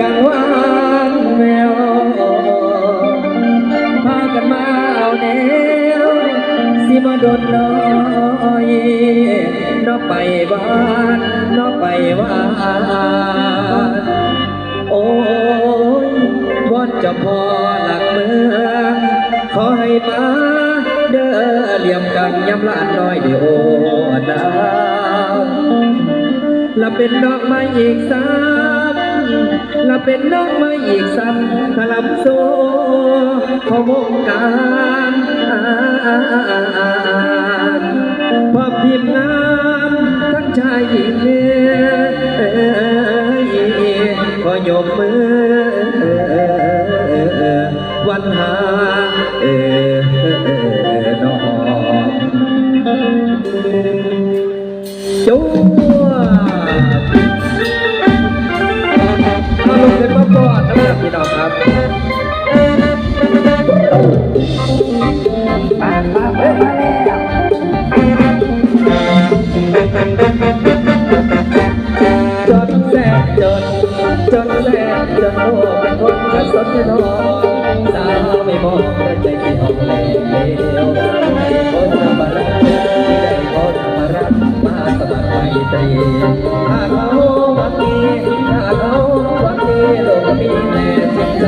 กังวานแววพากันมาเอาแนวสิมาโดนน้อยนอกไปบ้านนอกไปว่านโอ้ยวอนจ้าพ่อหลักเมืองขอให้มาเด้อเหลี่ยมกันยำลานน้อยเดียวดาวและเป็นดอกไม้อีกซ้ำ และเป็นดอกไม้อีกซ้ำพลับโซของวงการพอพิมพ์งามทั้งชายหญิงเอ้ยขอยกมือวันหาเออนอจู ระสนนองสาวไม่มองแต่ใจไม่ออกแล้วคนธรรมรักได้คนธรรมรักมาสมัครไมตรีถ้าเขาหวังดีถ้าเขาหวังดีโลกมีแน่จิตใจ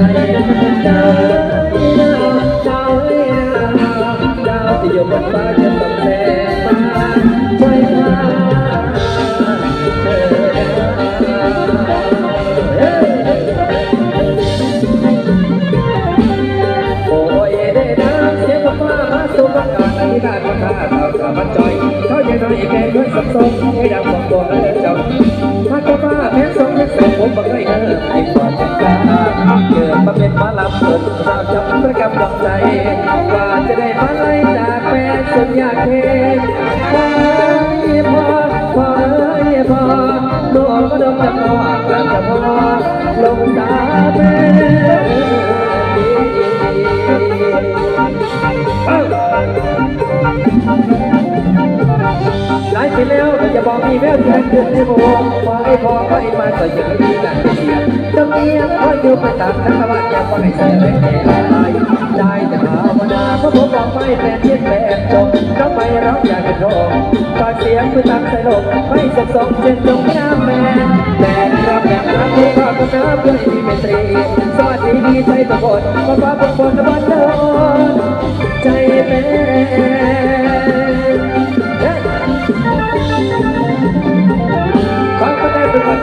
เจ้าเจ้าเอ้ยเจ้าที่อยู่บนฟ้า กาศในการปราศข่าสามัญจอยเขาจะน้อยแก่ด้วยสับสนให้ดังบองตัวเออเจ้าถ้าก็ฟ้าแพ้สองแพ้สองผมบอกให้เออไอ้ความเป็นกลางเกิดมาเป็นมาลำเกิดเราจำประกำดอกใจว่าจะได้มาไล่จากแฟนสุดอยากเห็ หลายปีแล้วจะบอกมีแววแทนเดือนในโมงว่าไอ้พอก็ไอ้มาใส่ยังมีการเสียต้องเมียคออยู่ประตามทั้งตะวันอยากว่าให้เสียแรงแก่ลายได้แต่ภาวนาเพราะผมบอกไม่แฟนเทียนแฟนจบต้องไปรับอยากกระโดดฝากเสียงคือตามใส่ลมไม่สกสมเช่นจงน้ำแม่แม่รับแบบน้ำที่ข้าก็น้ำด้วยมีเมตรีสวัสดีดีใจทุกคนมาฟ้าบุกบนตะวันโดนใจแม่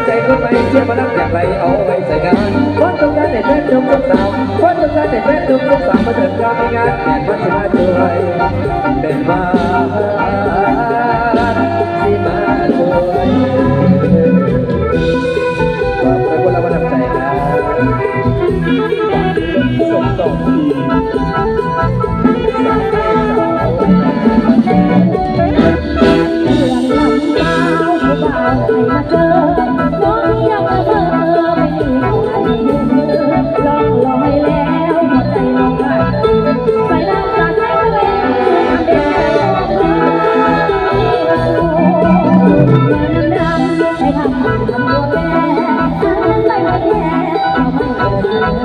ได้เป็นวันใจก็ไปเชื่อมานักอย่างไรเอาไว้ใส่งานวันทำงานในแม่นุ่มสาวคนทำงานในแม่นุ่มสาวมาเดินกลางงานแข่งมาชนะช่วยเป็นมา ไม่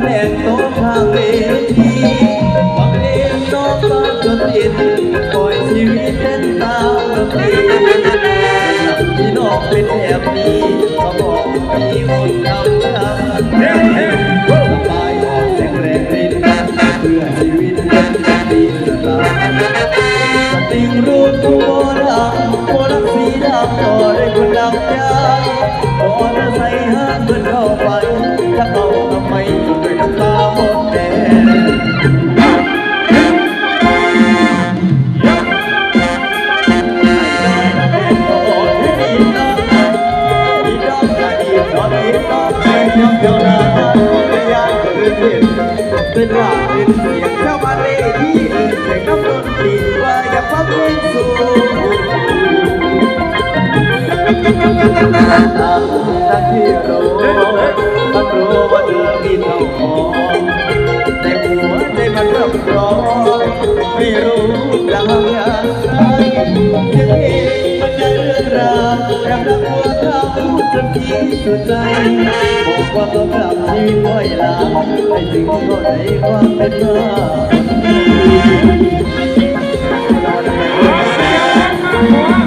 แบงโต๊ะข้างเวทีฟังเพลงน้องฟังจนอินปล่อยชีวิตเต้นตามดนตรีที่น้องเป็นแบบนี้เขาบอกมีคนทำช้ำสบายออกแสงแรงรินเพื่อชีวิตเป็นดีสตาสติงรูปตัวดังโคลักสีดำก็ได้คนดังยาพอจะใส่ห้างเพื่อนเข้าไปถ้าเอาทำไม เป็นว่าเป็นเสียงเจ้ามาเลที่เอ่ยแต่น้ำดนตรีว่าอย่าฟังเพลงสูงทั้งที่รู้ทั้งรู้ว่าเธอมีเท่าของแต่หัวใจมันริ่มร้อนไม่รู้จะทำย่างไง รักรักหัวเขาจนที่สุดใจบอกว่าต้องกลับชีวิตไว้ลาให้ถึงก็ได้ความเป็นมาต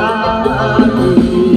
อาดี